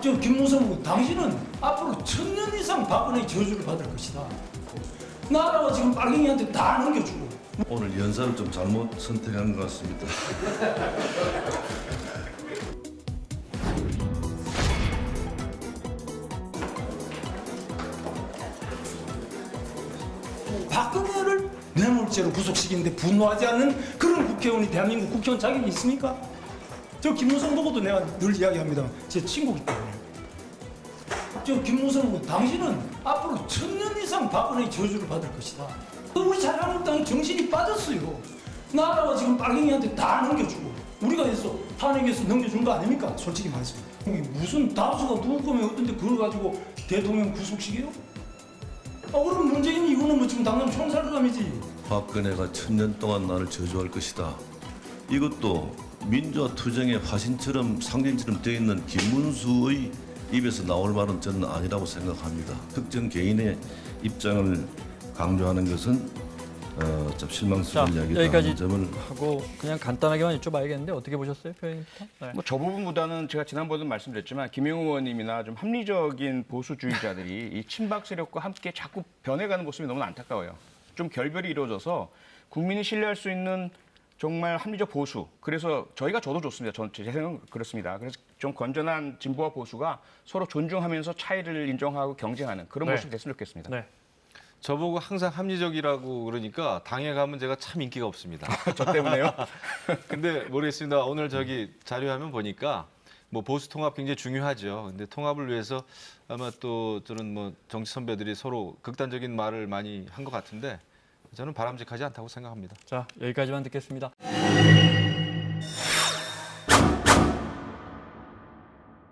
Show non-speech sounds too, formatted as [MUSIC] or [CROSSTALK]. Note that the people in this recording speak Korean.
저 김무성 당신은 앞으로 천년 이상 박근혜의 저주를 받을 것이다. 나라가 지금 빨갱이한테 다 넘겨주고 오늘 연사를 좀 잘못 선택한 것 같습니다. [LAUGHS] 박근혜를 뇌물죄로 구속시키는데 분노하지 않는 그런 국회의원이 대한민국 국회의원 자격이 있습니까? 저 김무성 보고도 내가 늘 이야기합니다. 제 친구기 때문에. 저 김무성 의원, 당신은 앞으로 천년 이상 박근혜의 저주를 받을 것이다. 우리 자유한국당이 정신이 빠졌어요. 나라가 지금 빨갱이한테 다 넘겨주고 우리가 해서 탄핵해서 넘겨준 거 아닙니까? 솔직히 말씀. 무슨 다수가 누구 거면 어떤데 그걸 가지고 대통령 구속시켜요? 아, 그럼 문재인 이후는 뭐 지금 당장 총살감이지. 박근혜가 천년 동안 나를 저주할 것이다. 이것도 민주화 투쟁의 화신처럼 상징처럼 되어 있는 김문수의 입에서 나올 말은 저는 아니라고 생각합니다. 특정 개인의 입장을 강조하는 것은 어, 좀 실망스러운 자, 이야기다 여기까지 점을 하고 그냥 간단하게만 여쭤봐야겠는데 어떻게 보셨어요, 표현부터? 네. 뭐 저 부분보다는 제가 지난번에도 말씀드렸지만 김영우 의원님이나 좀 합리적인 보수주의자들이 이 친박 세력과 함께 자꾸 변해가는 모습이 너무 안타까워요. 좀 결별이 이루어져서 국민이 신뢰할 수 있는 정말 합리적 보수. 그래서 저희가 저도 좋습니다. 전, 제 생각은 그렇습니다. 그래서 좀 건전한 진보와 보수가 서로 존중하면서 차이를 인정하고 경쟁하는 그런 네. 모습이 됐으면 좋겠습니다. 네. 저보고 항상 합리적이라고 그러니까 당에 가면 제가 참 인기가 없습니다. [LAUGHS] 저 때문에요. [LAUGHS] 근데 모르겠습니다. 오늘 저기 자료화면 보니까 뭐 보수 통합 굉장히 중요하죠. 근데 통합을 위해서 아마 또 저는 뭐 정치 선배들이 서로 극단적인 말을 많이 한 것 같은데 저는 바람직하지 않다고 생각합니다. 자, 여기까지만 듣겠습니다.